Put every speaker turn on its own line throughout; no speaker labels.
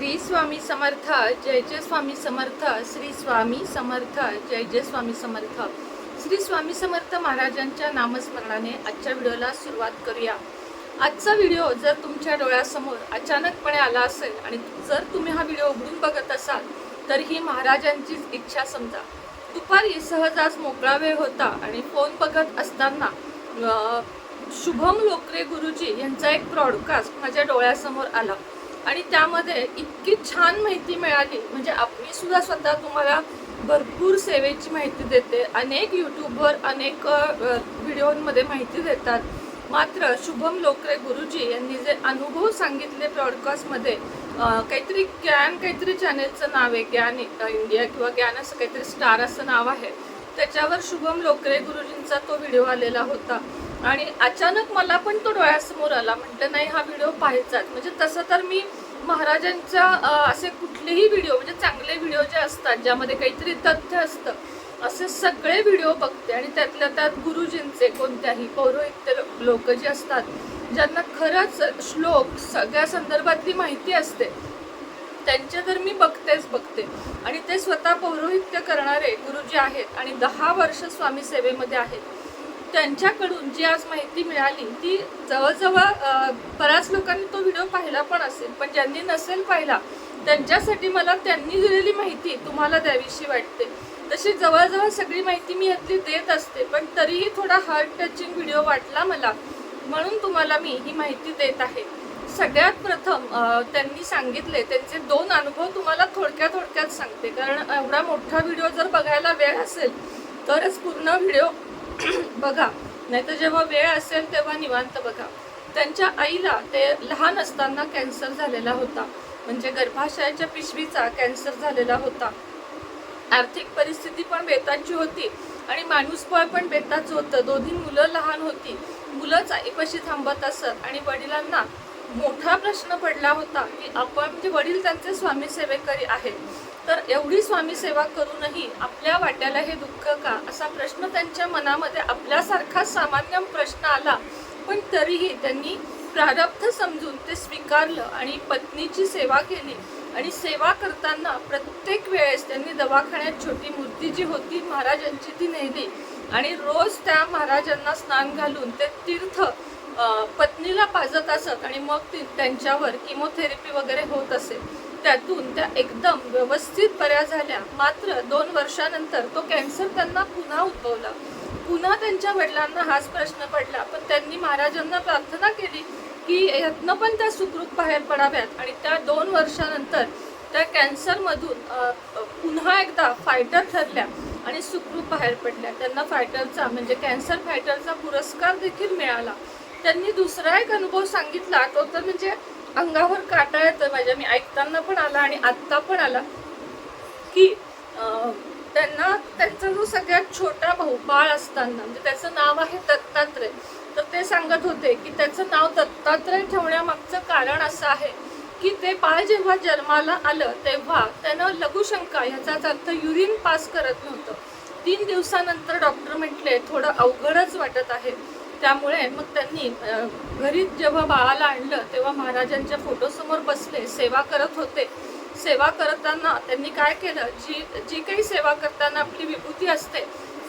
श्री स्वामी समर्थ जय जय स्वामी समर्थ श्री स्वामी समर्थ जय जय स्वामी समर्थ. श्री स्वामी समर्थ महाराजांच्या नामस्मरणाने आजच्या व्हिडिओला सुरुवात करूया. आजचा व्हिडिओ जर तुमच्या डोळ्यासमोर अचानकपणे आला असेल आणि जर तुम्ही हा व्हिडिओ उघडून बघत असाल तर ही महाराजांचीच इच्छा समजा. दुपारी सहजाच मोकळा वेळ होता आणि फोन बघत असताना शुभम लोकरे गुरुजी यांचा एक ब्रॉडकास्ट माझ्या डोळ्यासमोर आला. आणि त्यामध्ये इतकी छान माहिती मिळाली. म्हणजे आपली सुद्धा स्वतः तुम्हाला भरपूर सेवेची माहिती देते. अनेक यूट्यूबवर अनेक व्हिडिओंमध्ये व्हिडिओमध्ये माहिती देतात. मात्र शुभम लोकरे गुरुजी यांनी जे अनुभव सांगितले ब्रॉडकास्टमध्ये काहीतरी ज्ञान काहीतरी चॅनेलचं नाव आहे ज्ञान इंडिया किंवा ज्ञान असं काहीतरी स्टार असं नाव आहे. त्याच्यावर शुभम लोकरे गुरुजींचा तो व्हिडिओ आलेला होता. आणि अचानक मला पण तो डोळ्यासमोर आला म्हटलं नाही हा व्हिडिओ पाहायचाच म्हणजे तसं तर मी महाराजांच्या असे कुठलेही व्हिडिओ म्हणजे चांगले व्हिडिओ जे असतात ज्यामध्ये काहीतरी तथ्य असतं असे सगळे व्हिडिओ बघते. आणि त्यातल्या त्यात गुरुजींचे कोणत्याही पौरोहित्य लोक जे असतात ज्यांना खरंच श्लोक सगळ्या संदर्भातली माहिती असते त्यांचे तर मी बघतेच बघते. आणि ते स्वतः पौरोहित्य करणारे गुरुजी आहेत आणि दहा वर्ष स्वामी सेवेमध्ये आहेत. त्यांच्याकडून जी आज माहिती मिळाली ती जवळजवळ बऱ्याच लोकांनी तो व्हिडिओ पाहिला पण असेल. पण ज्यांनी नसेल पाहिला त्यांच्यासाठी मला त्यांनी दिलेली माहिती तुम्हाला द्यावीशी वाटते. तशी जवळजवळ सगळी माहिती मी यातली देत असते पण तरीही थोडा हार्ट टचिंग व्हिडिओ वाटला मला म्हणून तुम्हाला मी ही माहिती देत आहे. सगळ्यात प्रथम त्यांनी सांगितले त्यांचे दोन अनुभव तुम्हाला थोडक्या थोडक्यात सांगते. कारण एवढा मोठा व्हिडिओ जर बघायला वेळ असेल तरच पूर्ण व्हिडिओ बघा नाहीतर जेव्हा वेळ असेल तेव्हा निवांत बघा. त्यांच्या आईला ते लहान असताना कॅन्सर झालेला होता. म्हणजे गर्भाशयाच्या पिशवीचा कॅन्सर झालेला होता. आर्थिक परिस्थिती पण बेताची होती आणि माणूसबळ पण बेताच होतं. दोन्ही मुलं लहान होती. मुलंच आईपाशी थांबत असत आणि वडिलांना मोठा प्रश्न पडला होता की आपण म्हणजे वडील त्यांचे स्वामी सेवेकरी आहेत. तर एवढी स्वामी सेवा करूनही आपल्या वाट्याला हे दुःख का? असा प्रश्न त्यांच्या मनामध्ये आपल्यासारखा सामान्य प्रश्न आला. पण तरीही त्यांनी प्रारब्ध समजून ते स्वीकारलं आणि पत्नीची सेवा केली. आणि सेवा करताना प्रत्येक वेळेस त्यांनी दवाखान्यात छोटी मूर्ती जी होती महाराजांची ती नेली. आणि रोज त्या महाराजांना स्नान घालून ते तीर्थ पत्नीला पाजत असत आणि मग ती त्यांच्यावर किमोथेरपी वगैरे होत असे. त्यातून त्या एकदम व्यवस्थित बऱ्या झाल्या. मात्र दोन वर्षानंतर तो कॅन्सर त्यांना पुन्हा उद्भवला. पुन्हा त्यांच्या वडिलांना हाच प्रश्न पडला. पण त्यांनी महाराजांना प्रार्थना केली की यातनं पण त्या सुखरूप बाहेर पडाव्यात. आणि त्या दोन वर्षानंतर त्या कॅन्सरमधून पुन्हा एकदा फायटर ठरल्या आणि सुखरूप बाहेर पडल्या. त्यांना फायटरचा म्हणजे कॅन्सर फायटरचा पुरस्कार देखील मिळाला. त्यांनी दुसरा एक अनुभव सांगितला. तो तर म्हणजे अंगावर काटा येतं माझ्या मी ऐकताना पण आला आणि आत्ता पण आला की त्यांना त्यांचा जो सगळ्यात छोटा भाऊ बाळ असताना म्हणजे त्याचं नाव आहे दत्तात्रय. तर ते सांगत होते की त्याचं नाव दत्तात्रय ठेवण्यामागचं कारण असं आहे की ते बाळ जेव्हा जन्माला आलं तेव्हा त्यानं लघुशंका ह्याचाच अर्थ युरिन पास करत नव्हतं. तीन दिवसानंतर डॉक्टर म्हटले थोडं अवघडच वाटत आहे. त्यामुळे मग त्यांनी घरी जेव्हा बाळाला आणलं तेव्हा महाराजांच्या फोटोसमोर बसले सेवा करत होते. सेवा करताना त्यांनी काय केलं? जी जी काही सेवा करताना आपली विभूती असते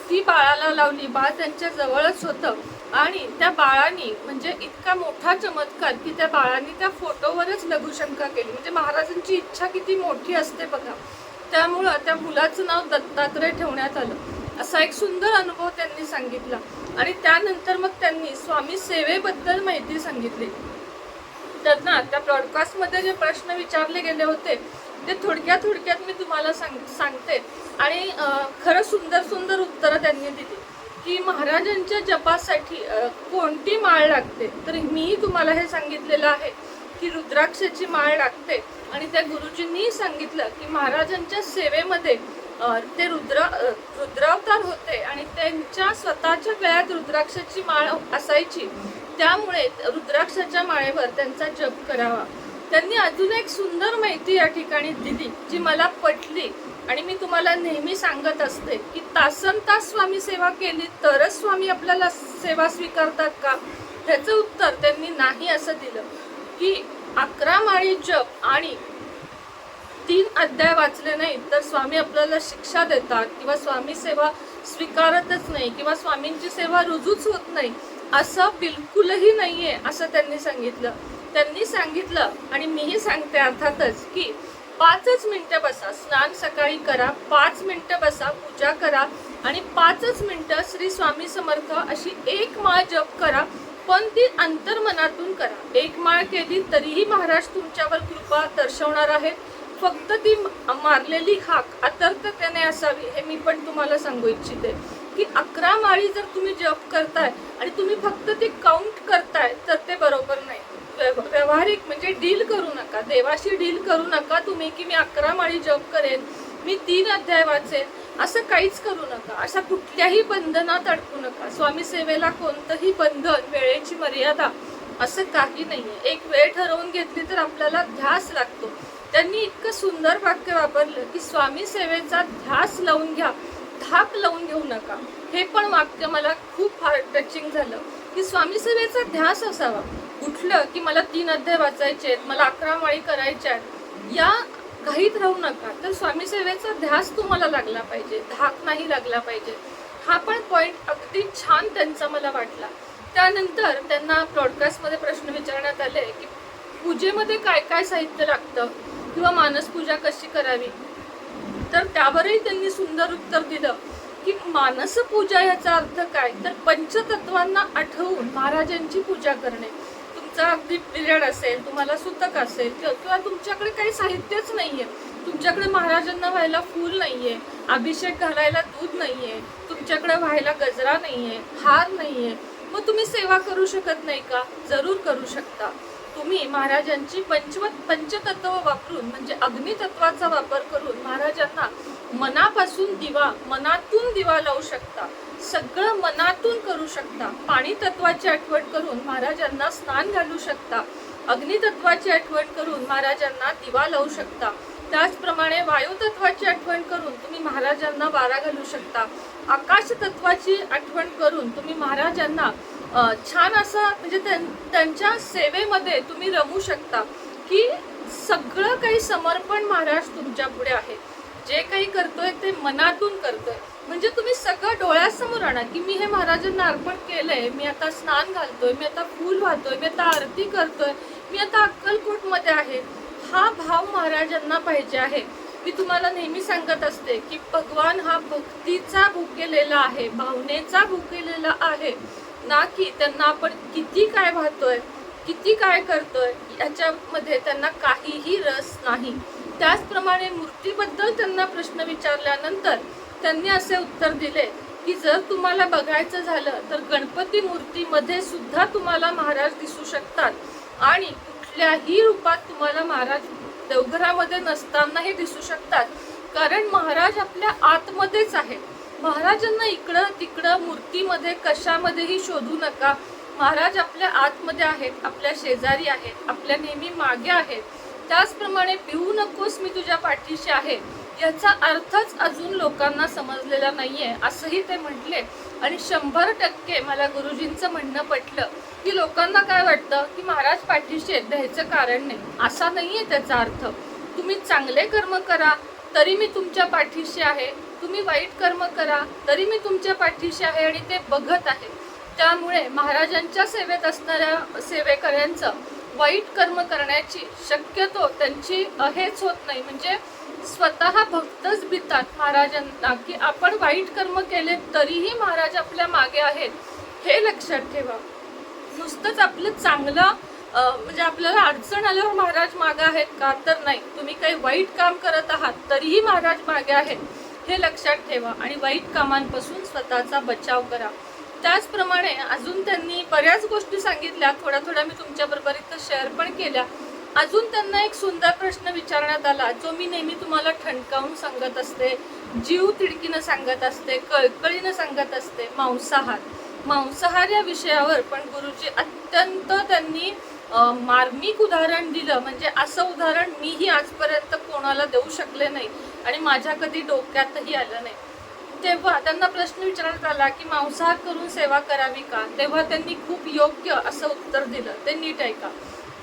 ती बाळाला लावली. बाळ त्यांच्या जवळच होतं. आणि त्या बाळानी म्हणजे इतका मोठा चमत्कार की त्या बाळाने त्या फोटोवरच लघुशंका केली. म्हणजे महाराजांची इच्छा किती मोठी असते बघा. त्यामुळं त्या मुलाचं नाव दत्तात्रय ठेवण्यात आलं. असा एक सुंदर अनुभव त्यांनी सांगितला. आणि त्यानंतर मग त्यांनी स्वामी सेवेबद्दल माहिती सांगितली. त्यांना त्या ब्रॉडकास्टमध्ये जे प्रश्न विचारले गेले होते ते थोडक्यात थोडक्यात मी तुम्हाला सांग सांगते. आणि खरं सुंदर सुंदर उत्तरं त्यांनी दिली की महाराजांच्या जपासाठी कोणती माळ लागते? तर मीही तुम्हाला हे सांगितलेलं आहे की रुद्राक्षाची माळ लागते. आणि त्या गुरुजींनीही सांगितलं की महाराजांच्या सेवेमध्ये ते रुद्र रुद्रावतार होते आणि त्यांच्या स्वतःच्या गळ्यात रुद्राक्षाची माळ असायची. त्यामुळे रुद्राक्षाच्या माळेवर त्यांचा जप करावा. त्यांनी अजून एक सुंदर माहिती या ठिकाणी दिली जी मला पटली आणि मी तुम्हाला नेहमी सांगत असते की तासन तास स्वामी सेवा केली तरच स्वामी आपल्याला सेवा स्वीकारतात का? ह्याचं उत्तर त्यांनी नाही असं दिलं. की अकरा माळी जप आणि तीन अध्याय वाचले नाहीत तर स्वामी आपल्याला शिक्षा देतात किंवा स्वामी सेवा स्वीकारतच नाही किंवा स्वामींची सेवा रुजूच होत नाही असं बिलकुलही नाहीये असं त्यांनी सांगितलं. त्यांनी सांगितलं आणि मीही सांगते अर्थातच की पाचच मिनटं बसा स्नान सकाळी करा पाच मिनटं बसा पूजा करा आणि पाचच मिनटं श्री स्वामी समर्थ अशी एक माळ जप करा पण ती अंतर्मनातून करा. एक माळ केली तरीही महाराज तुमच्यावर कृपा दर्शवणार आहेत. फक्त ती मारलेली हाक त्याने असावी हे मी पण तुम्हाला सांगू इच्छिते. की अकरा माळी जर तुम्ही जप करताय आणि तुम्ही फक्त ती काउंट करताय तर ते बरोबर नाही. व्यव- व्यवहारिक म्हणजे डील करू नका. देवाशी डील करू नका तुम्ही की मी अकरा माळी जप करेन मी तीन अध्याय वाचेन असं काहीच करू नका. अशा कुठल्याही बंधनात अडकू नका. स्वामी सेवेला कोणतंही बंधन वेळेची मर्यादा असं काही नाहीये. एक वेळ ठरवून घेतली तर आपल्याला ध्यास लागतो. त्यांनी इतकं सुंदर वाक्य वापरलं की स्वामी सेवेचा ध्यास लावून घ्या धाक लावून घेऊ नका. हे पण वाक्य मला खूप फार टचिंग झालं. की स्वामी सेवेचा ध्यास असावा. उठलं की मला तीन अध्याय वाचायचे आहेत मला अकरा माळी करायच्या आहेत. या घाईत राहू नका. तर स्वामी सेवेचा ध्यास तुम्हाला लागला पाहिजे धाक नाही लागला पाहिजे. हा पण पॉईंट अगदी छान त्यांचा मला वाटला. त्यानंतर त्यांना ब्रॉडकास्टमध्ये प्रश्न विचारण्यात आले की पूजेमध्ये काय काय साहित्य लागतं? किंवा मानसपूजा कशी करावी? तर त्यावरही त्यांनी सुंदर उत्तर दिलं की मानस पूजा याचा अर्थ काय? तर पंचतत्वांना आठवून महाराजांची पूजा करणे. तुमचा अगदी पिरियड असेल तुम्हाला सुतक असेल किंवा किंवा तुमच्याकडे काही साहित्यच नाहीये. तुमच्याकडे महाराजांना व्हायला फूल नाहीये अभिषेक घालायला दूध नाहीये तुमच्याकडे व्हायला गजरा नाहीये हार नाहीये. मग तुम्ही सेवा करू शकत नाही का? जरूर करू शकता. तुम्ही महाराजांची पंचवत पंचतत्व वापरून म्हणजे अग्नितत्वाचा वापर करून महाराजांना मनापासून दिवा मनातून दिवा लावू शकता. सगळं मनातून करू शकता. पाणी तत्वाची आठवण करून महाराजांना स्नान घालू शकता. अग्नितत्वाची आठवण करून महाराजांना दिवा लावू शकता. त्याचप्रमाणे वायुतत्वाची आठवण करून तुम्ही महाराजांना वारा घालू शकता. आकाश तत्वाची आठवण करून तुम्ही महाराजांना छान असं म्हणजे त्यां- त्यांच्या सेवेमध्ये तुम्ही रमू शकता की सगळं काही समर्पण महाराज तुमच्यापुढे आहे. जे काही करतोय ते मनातून करतोय. म्हणजे तुम्ही सगळं डोळ्यासमोर आणा की मी हे महाराजांना अर्पण केलंय मी आता स्नान घालतोय मी आता फूल वाहतोय मी आता आरती करतोय मी आता अक्कलकोटमध्ये आहे. हा भाव महाराजांना पाहिजे आहे. मी तुम्हाला नेहमी सांगत असते की भगवान हा भक्तीचा भुकेलेला आहे भावनेचा भुकेलेला आहे. ना की त्यांना आपण किती काय वाहतोय किती काय करतोय याच्यामध्ये त्यांना काहीही रस नाही. त्याचप्रमाणे मूर्तीबद्दल त्यांना प्रश्न विचारल्यानंतर त्यांनी असे उत्तर दिले की जर तुम्हाला बघायचं झालं तर गणपती मूर्तीमध्ये सुद्धा तुम्हाला महाराज दिसू शकतात आणि कुठल्याही रूपात तुम्हाला महाराज देवघरामध्ये नसतानाही दिसू शकतात. कारण महाराज आपल्या आतमध्येच आहेत. महाराजांना इकडं तिकडं मूर्तीमध्ये कशामध्येही शोधू नका. महाराज आपल्या आतमध्ये आहेत आपल्या शेजारी आहेत आपल्या नेहमी मागे आहेत. त्याचप्रमाणे भिवू नकोस मी तुझ्या पाठीशी आहे. याचा अर्थच अजून लोकांना समजलेला नाहीये असंही ते म्हटले. आणि शंभर टक्के मला गुरुजींचं म्हणणं पटलं. की लोकांना काय वाटतं? की महाराज पाठीशी आहेत द्यायचं कारण नाही. असा नाहीये त्याचा अर्थ. तुम्ही चांगले कर्म करा तरी मी तुमच्या पाठीशी आहे. तुम्ही वाईट कर्म करा तरी मी तुमच्या पाठीशी आहे आणि ते बघत आहे. त्यामुळे महाराजांच्या सेवेत असणाऱ्या सेवेकऱ्यांचं वाईट कर्म करण्याची शक्यतो त्यांची हेच होत नाही. म्हणजे स्वतः भक्तच भितात महाराजांना की आपण वाईट कर्म केले तरीही महाराज आपल्या मागे आहेत हे लक्षात ठेवा. नुसतंच आपलं चांगलं म्हणजे आपल्याला अडचण आल्यावर महाराज मागे आहेत का? तर नाही. तुम्ही काही वाईट काम करत आहात तरीही महाराज मागे आहेत. हे लक्षात ठेवा आणि वाईट कामांपासून स्वतःचा बचाव करा. त्याचप्रमाणे अजून त्यांनी बऱ्याच गोष्टी सांगितल्या थोड्या थोड्या मी तुमच्याबरोबर इथं शेअर पण केल्या. अजून त्यांना एक सुंदर प्रश्न विचारण्यात आला जो मी नेहमी तुम्हाला ठणकावून सांगत असते. जीव तिडकीनं सांगत असते कळकळीनं सांगत असते मांसाहार. मांसाहार या विषयावर पण गुरुजी अत्यंत त्यांनी मार्मिक उदाहरण दिलं. म्हणजे असं उदाहरण मीही आजपर्यंत कोणाला देऊ शकले नाही. आणि माझ्या कधी डोक्यातही आलं नाही. तेव्हा त्यांना प्रश्न विचारण्यात आला की मांसाहार करून सेवा करावी का? तेव्हा त्यांनी खूप योग्य असं उत्तर दिलं. ते नीट ऐका.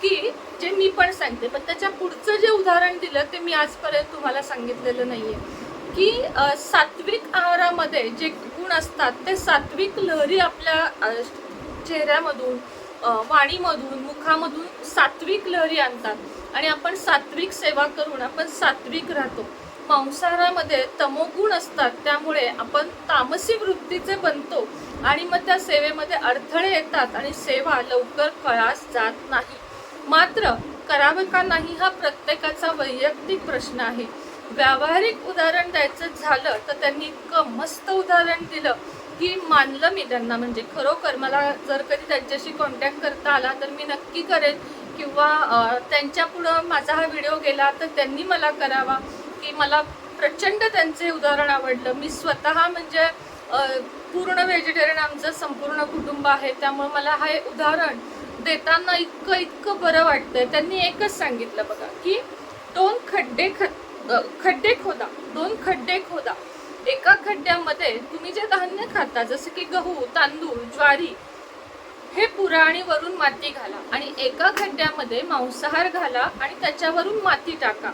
की जे मी पण सांगते पण त्याच्या पुढचं जे उदाहरण दिलं ते मी आजपर्यंत तुम्हाला सांगितलेलं नाही आहे की सात्विक आहारामध्ये जे गुण असतात ते सात्विक लहरी आपल्या चेहऱ्यामधून वाणीमधून मुखामधून सात्विक लहरी आणतात. आणि आपण सात्विक सेवा करून आपण सात्विक राहतो. मांसाहारामध्ये तमोगुण असतात त्यामुळे आपण तामसी वृत्तीचे बनतो आणि मग त्या सेवेमध्ये अडथळे येतात आणि सेवा लवकर कळास जात नाही. मात्र करावे का नाही हा प्रत्येकाचा वैयक्तिक प्रश्न आहे. व्यावहारिक उदाहरण द्यायचं झालं तर त्यांनी इतकं मस्त उदाहरण दिलं की मानलं मी त्यांना. म्हणजे खरोखर मला जर कधी त्यांच्याशी कॉन्टॅक्ट करता आला तर मी नक्की करेन किंवा त्यांच्या पुढं माझा हा व्हिडिओ गेला तर त्यांनी मला करावा. की मला प्रचंड त्यांचे उदाहरण आवडलं. मी स्वतः म्हणजे पूर्ण व्हेजिटेरियन आमचं संपूर्ण कुटुंब आहे. त्यामुळे मला हे उदाहरण देताना इतकं इतकं बरं वाटतंय. त्यांनी एकच सांगितलं बघा की दोन खड्डे ख खड्डे खोदा. दोन खड्डे खोदा. एका खड्ड्यामध्ये तुम्ही जे धान्य खाता जसं की गहू तांदूळ ज्वारी हे पुरा आणि वरून माती घाला. आणि एका खड्ड्यामध्ये मांसाहार घाला आणि त्याच्यावरून माती टाका.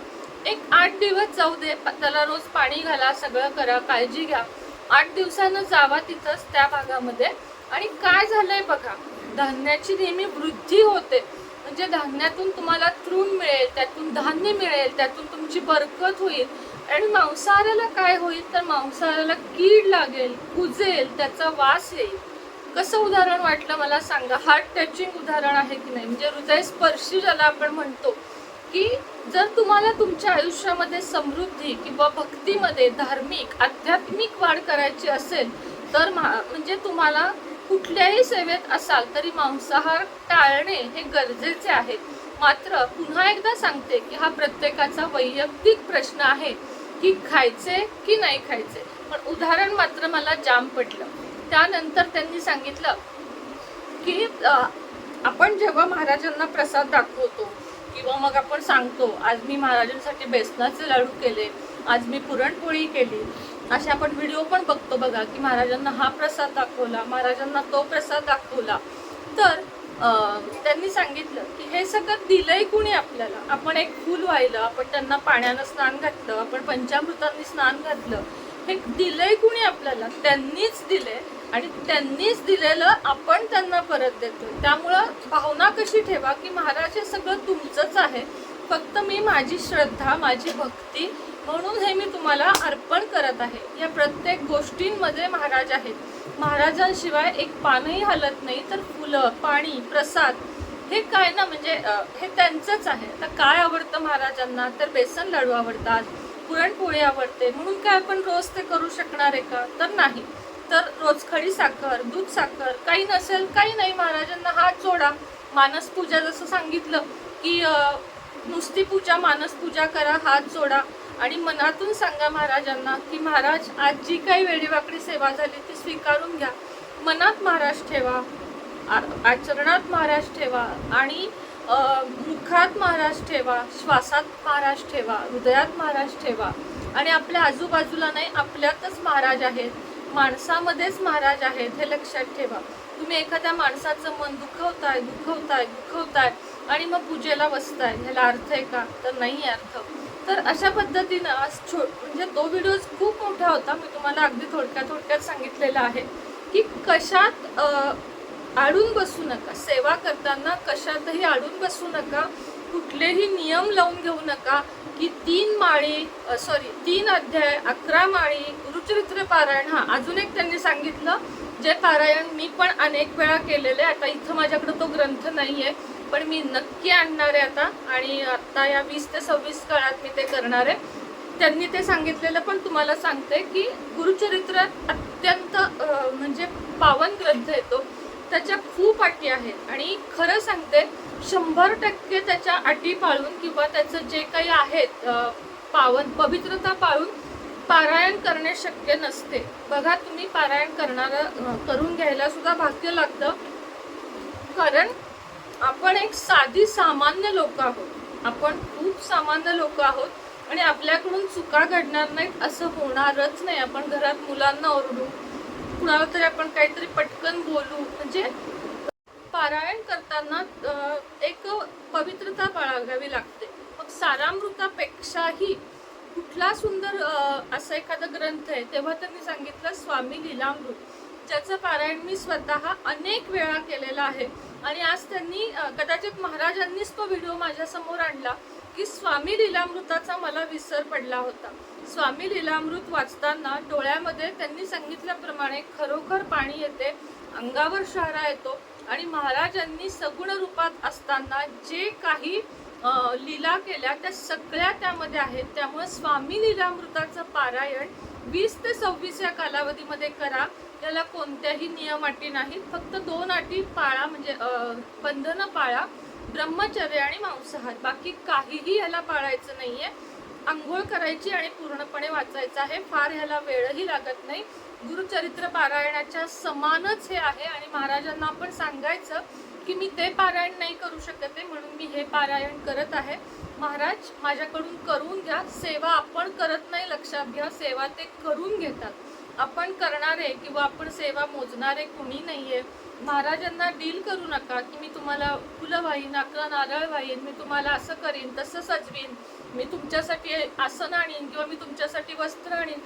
एक आठ दिवस जाऊ दे त्याला रोज पाणी घाला सगळं करा काळजी घ्या. आठ दिवसानं जावा तिथंच त्या भागामध्ये. आणि काय झालंय बघा धान्याची नेहमी वृद्धी होते. म्हणजे धान्यातून तुम्हाला तृण मिळेल त्यातून धान्य मिळेल त्यातून तुमची बरकत होईल. आणि मांसाहाराला काय होईल? तर मांसाहाराला कीड लागेल कुजेल त्याचा वास येईल. कसं उदाहरण वाटलं मला सांगा? हार्ट टचिंग उदाहरण आहे की नाही? म्हणजे हृदयस्पर्शी ज्याला आपण म्हणतो की जर तुम्हाला तुमच्या आयुष्यामध्ये समृद्धी किंवा भक्तीमध्ये धार्मिक आध्यात्मिक वाढ करायची असेल तर मा- म्हणजे तुम्हाला कुठल्याही सेवेत असाल तरी मांसाहार टाळणे हे गरजेचे आहे. मात्र पुन्हा एकदा सांगते की हा प्रत्येकाचा वैयक्तिक प्रश्न आहे की खायचे की नाही खायचे. पण उदाहरण मात्र मला जाम पटलं. त्यानंतर त्यांनी सांगितलं की आपण जेव्हा महाराजांना प्रसाद दाखवतो किंवा मग आपण सांगतो आज मी महाराजांसाठी बेसनाचे लाडू केले आज मी पुरणपोळी केली. असे आपण व्हिडिओ पण बघतो बघा की महाराजांना हा प्रसाद दाखवला महाराजांना तो प्रसाद दाखवला. तर त्यांनी सांगितलं की हे सगळं दिलंय कुणी आपल्याला? आपण एक फूल वाहिलं आपण त्यांना पाण्यानं स्नान घातलं आपण पंचामृतांनी स्नान घातलं. हे दिलंय कुणी आपल्याला? त्यांनीच दिले आणि त्यांनीच दिलेलं आपण त्यांना परत देतो त्यामुळं भावना कशी ठेवा की महाराज हे सगळं तुमचंच आहे. फक्त मी माझी श्रद्धा माझी भक्ती म्हणून हे मी तुम्हाला अर्पण करत आहे. या प्रत्येक गोष्टींमध्ये महाराज आहेत. महाराजांशिवाय एक पानही हलत नाही. तर फुलं पाणी प्रसाद हे काय ना म्हणजे हे त्यांचंच आहे. आता काय आवडतं महाराजांना? तर बेसन लाडू आवडतात पुरणपोळी आवडते. म्हणून काय आपण रोज ते करू शकणार आहे का? तर नाही. तर रोज खडी साखर दूध साखर काही नसेल काही नाही महाराजांना हात जोडा. मानस पूजा जसं सांगितलं की नुसती पूजा मानस पूजा करा हात जोडा. आणि मनातून सांगा महाराजांना की महाराज आज जी काही वेळीवाकडी सेवा झाली ती स्वीकारून घ्या. मनात महाराज ठेवा आचरणात महाराज ठेवा आणि मुखात महाराज ठेवा श्वासात महाराज ठेवा हृदयात महाराज ठेवा. आणि आपल्या आजूबाजूला नाही आपल्यातच महाराज आहेत. माणसामध्येच महाराज आहेत हे लक्षात ठेवा. तुम्ही एखाद्या माणसाचं मन दुखवताय दुखवताय दुखवताय आणि मग पूजेला बसताय. ह्याला अर्थ आहे का? तर नाही आहे अर्थ. तर अशा पद्धतीनं आज छो म्हणजे तो व्हिडिओ खूप मोठा होता. मी तुम्हाला अगदी थोडक्यात थोडक्यात सांगितलेला आहे की कशात अ, आडून बसू नका. सेवा करताना कशातही आडून बसू नका. कुठलेही नियम लावून घेऊ नका. की तीन माळी सॉरी तीन अध्याय अकरा माळी गुरुचरित्र पारायण हा अजून एक त्यांनी सांगितलं जे पारायण मी पण अनेक वेळा केलेले आता इथं माझ्याकडे तो ग्रंथ नाही आहे पण मी नक्की आणणार आहे आता आणि आता या वीस ते सव्वीस काळात मी ते करणार आहे. त्यांनी ते सांगितलेलं पण तुम्हाला सांगते की गुरुचरित्रात अत्यंत म्हणजे पावन ग्रंथ येतो त्याच्या खूप अटी आहेत. आणि खरं सांगते शंभर टक्के त्याच्या अटी पाळून किंवा त्याचं जे काही आहेत पावन पवित्रता पाळून पारायण करणे शक्य नसते. बघा तुम्ही पारायण करणारं करून घ्यायला सुद्धा भाग्य लागतं. कारण आपण एक साधी सामान्य लोक आहोत. आपण खूप सामान्य लोक आहोत आणि आपल्याकडून चुका घडणार नाहीत असं होणारच नाही. आपण घरात मुलांना ओरडू कुणाला तरी आपण काहीतरी पटकन बोलू. म्हणजे पारायण करताना एक पवित्रता बाळगावी लागते. मग सारामृतापेक्षाही कुठला सुंदर असा एखादा ग्रंथ आहे तेव्हा त्यांनी सांगितलं स्वामी लीलामृत ज्याचं पारायण मी स्वतः अनेक वेळा केलेलं आहे. आणि आज त्यांनी कदाचित महाराजांनीच तो व्हिडिओ माझ्यासमोर आणला की स्वामी लीलामृताचा मला विसर पडला होता. स्वामी लीलामृत वाचताना डोळ्यामध्ये त्यांनी सांगितल्याप्रमाणे खरोखर पाणी येते अंगावर शहरा येतो आणि महाराजांनी सगुण रूपात असताना जे काही लीला केल्या त्या सगळ्या त्यामध्ये आहेत. त्यामुळे स्वामी लीलामृताचं पारायण वीस ते सव्वीस या कालावधीमध्ये करा. त्याला कोणत्याही नियम अटी नाहीत. फक्त दोन अटी पाळा म्हणजे बंधनं पाळा. ब्रह्मचर्य आणि मांसाहार. बाकी काहीही याला पाळायचं नाही आहे आंघोळ करायची आणि पूर्णपणे वाचायचं आहे. फार ह्याला वेळही लागत नाही. गुरुचरित्र पारायणाच्या समानच हे आहे आणि महाराजांना आपण सांगायचं की मी ते पारायण नाही करू शकत आहे म्हणून मी हे पारायण करत आहे. महाराज माझ्याकडून करून घ्या. सेवा आपण करत नाही लक्षात घ्या. सेवा ते करून घेतात. आपण करणारे किंवा आपण सेवा मोजणारे कुणी नाहीये. महाराजांना डील करू नका की मी तुम्हाला फुलं वाहीन अकरा नारळ वाहीन मी तुम्हाला असं करीन तसं सजवीन. मी तुमच्यासाठी आसन आणीन किंवा मी तुमच्यासाठी वस्त्र आणीन.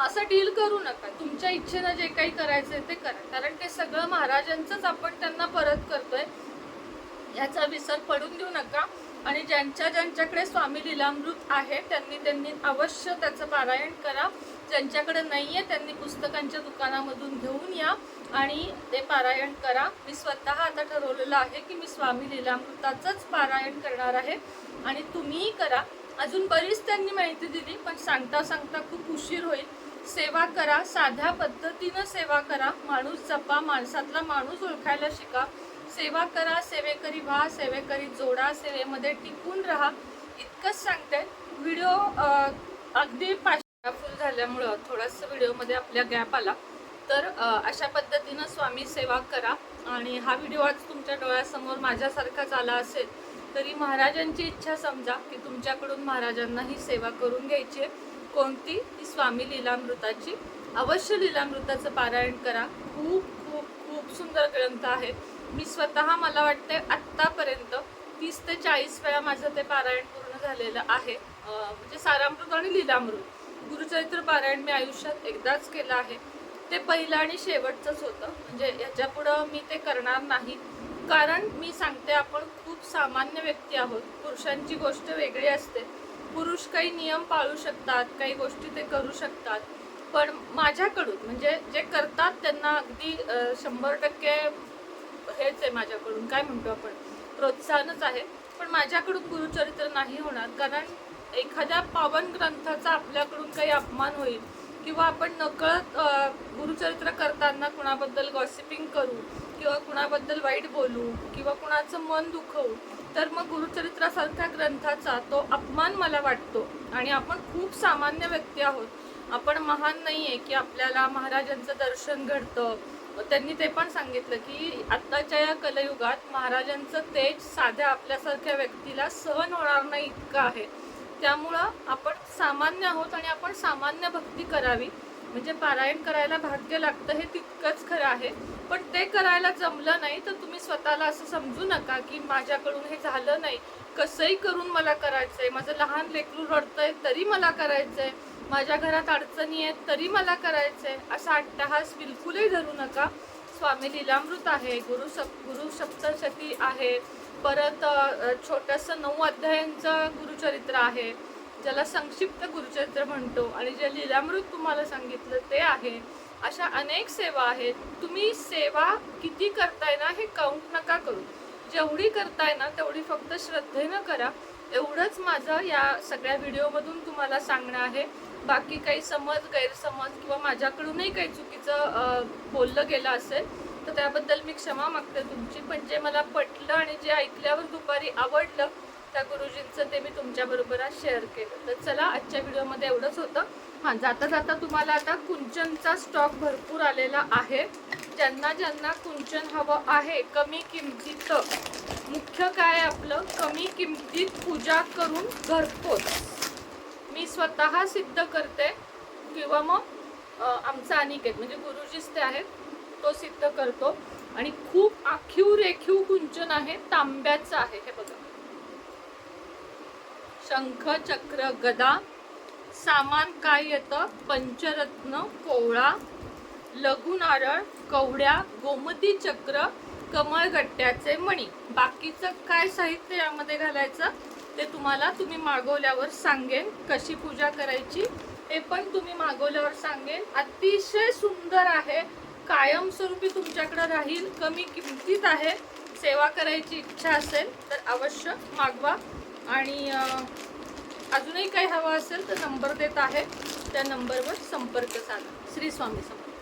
असं डील करू नका. तुमच्या इच्छेनं जे काही करायचंय ते करा. कारण ते सगळं महाराजांचंच आपण त्यांना परत करतोय. ह्याचा विसर पडून देऊ नका. आणि ज्यांच्या ज्यांच्याकडे स्वामी लिलामृत आहे त्यांनी त्यांनी अवश्य त्याचं पारायण करा. ज्यांच्याकडे नाहीये त्यांनी पुस्तकांच्या दुकानामधून घेऊन या. आणि ते पारायण करा. मी स्वतः आता ठरवलेलं आहे की मी स्वामी लिलामृताचंच पारायण करणार आहे आणि तुम्हीही करा. अजून बरीच त्यांनी माहिती दिली पण सांगता सांगता खूप उशीर होईल. सेवा करा साध्या पद्धतीनं सेवा करा. माणूस जपा माणसातला माणूस ओळखायला शिका. सेवा करा सेवेकरी व्हा सेवेकरी जोडा सेवेमध्ये टिकून राहा. इतकंच सांगते. व्हिडिओ अगदी पाचशे फुल झाल्यामुळं थोडंसं व्हिडिओमध्ये आपल्या गॅप आला. तर अशा पद्धतीनं स्वामी सेवा करा. आणि हा व्हिडिओ आज तुमच्या डोळ्यासमोर माझ्यासारखाच आला असेल तरी महाराजांची इच्छा समजा की तुमच्याकडून महाराजांना ही सेवा करून घ्यायची आहे. कोणती? ती स्वामी लीलामृताची. अवश्य लीलामृताचं पारायण करा. खूप खूप खूप सुंदर ग्रंथ आहे. मी स्वतः मला वाटते आत्तापर्यंत तीस ते चाळीस वेळा माझं ते पारायण पूर्ण झालेलं आहे. म्हणजे सारामृत आणि लीलामृत. गुरुचरित्र पारायण मी आयुष्यात एकदाच केलं आहे. ते पहिलं आणि शेवटचंच होतं. म्हणजे याच्यापुढं मी ते करणार नाही. कारण मी सांगते आपण खूप सामान्य व्यक्ती आहोत. पुरुषांची गोष्ट वेगळी असते. पुरुष काही नियम पाळू शकतात काही गोष्टी ते करू शकतात. पण माझ्याकडून म्हणजे जे करतात त्यांना अगदी शंभर टक्के हेच आहे माझ्याकडून. काय म्हणतो आपण? प्रोत्साहनच आहे. पण माझ्याकडून गुरुचरित्र नाही होणार. कारण एखाद्या पावन ग्रंथाचा आपल्याकडून काही अपमान होईल. किंवा आपण नकळत गुरुचरित्र करताना कुणाबद्दल गॉसिपिंग करू किंवा कुणाबद्दल वाईट बोलू किंवा कुणाचं मन दुखवू तर मग गुरुचरित्रासारख्या ग्रंथाचा तो अपमान मला वाटतो. आणि आपण खूप सामान्य व्यक्ती आहोत. आपण महान नाही आहे की आपल्याला महाराजांचं दर्शन घडतं. त्यांनी ते पण सांगितलं की आत्ताच्या या कलयुगात महाराजांचं तेज साध्या आपल्यासारख्या व्यक्तीला सहन होणार नाही इतकं आहे. त्यामुळं आपण सामान्य आहोत आणि आपण सामान्य भक्ती करावी. म्हणजे पारायण करायला भाग्य लागतं हे तितकंच खरं आहे. पण ते करायला जमलं नाही तर तुम्ही स्वतःला असं समजू नका की माझ्याकडून हे झालं नाही. कसंही करून मला करायचं आहे माझं लहान लेकरू आहे तरी मला करायचं आहे माझ्या घरात अडचणी आहेत तरी मला करायचं आहे असा अट्टहास बिलकुलही धरू नका. स्वामी लीलामृत आहे गुरु सप गुरु सप्तशती आहे. परत छोटंसं नऊ अध्यायांचं गुरुचरित्र आहे ज्याला संक्षिप्त गुरुचरित्र म्हणतो आणि जे लीलामृत तुम्हाला सांगितलं ते आहे. अशा अनेक सेवा आहेत. तुम्ही सेवा किती करताय ना हे काउंट नका करू. जेवढी करताय ना तेवढी फक्त श्रद्धेनं करा. एवढंच माझं या सगळ्या व्हिडिओमधून तुम्हाला सांगणं आहे. बाकी काही समज गैरसमज किंवा माझ्याकडूनही काही चुकीचं बोललं गेलं असेल तर त्याबद्दल मी क्षमा मागते तुमची. पण जे मला पटलं आणि जे ऐकल्यावर दुपारी आवडलं त्या गुरुजींचं ते मी तुमच्याबरोबर आज शेअर केलं. तर चला आजच्या व्हिडिओमध्ये एवढंच होतं. हां जाता जाता तुम्हाला आता कुंचनचा स्टॉक भरपूर आलेला आहे. ज्यांना ज्यांना कुंचन हवं आहे कमी किमतीत मुख्य काय आपलं? कमी किमतीत पूजा करून घरपोच. मी स्वतः सिद्ध करते. किंवा मग आमचा अनिकेत म्हणजे गुरुजीच ते आहेत. तो सिद्ध करतो. आणि खूप आखीव रेखीव कुंचन आहे तांब्याचं आहे. हे बघा. शंख चक्र गदा सामान काय येतं? पंचरत्न कोवळा लघु नारळ कवड्या गोमती चक्र कमळगट्ट्याचे मणी. बाकीचं काय साहित्य यामध्ये घालायचं? ते तुम्हाला तुम्ही मागवल्यावर सांगेन कशी पूजा करायची. ते पण तुम्ही मागवल्यावर सांगेन. अतिशय सुंदर आहे. कायमस्वरूपी तुमच्याकडे राहील कमी किमतीत आहे सेवा करायची इच्छा असेल तर अवश्य मागवा. आणि अजूनही काही हवं असेल तर नंबर देत आहे. त्या नंबरवर संपर्क साधा. श्री स्वामी समर्थ.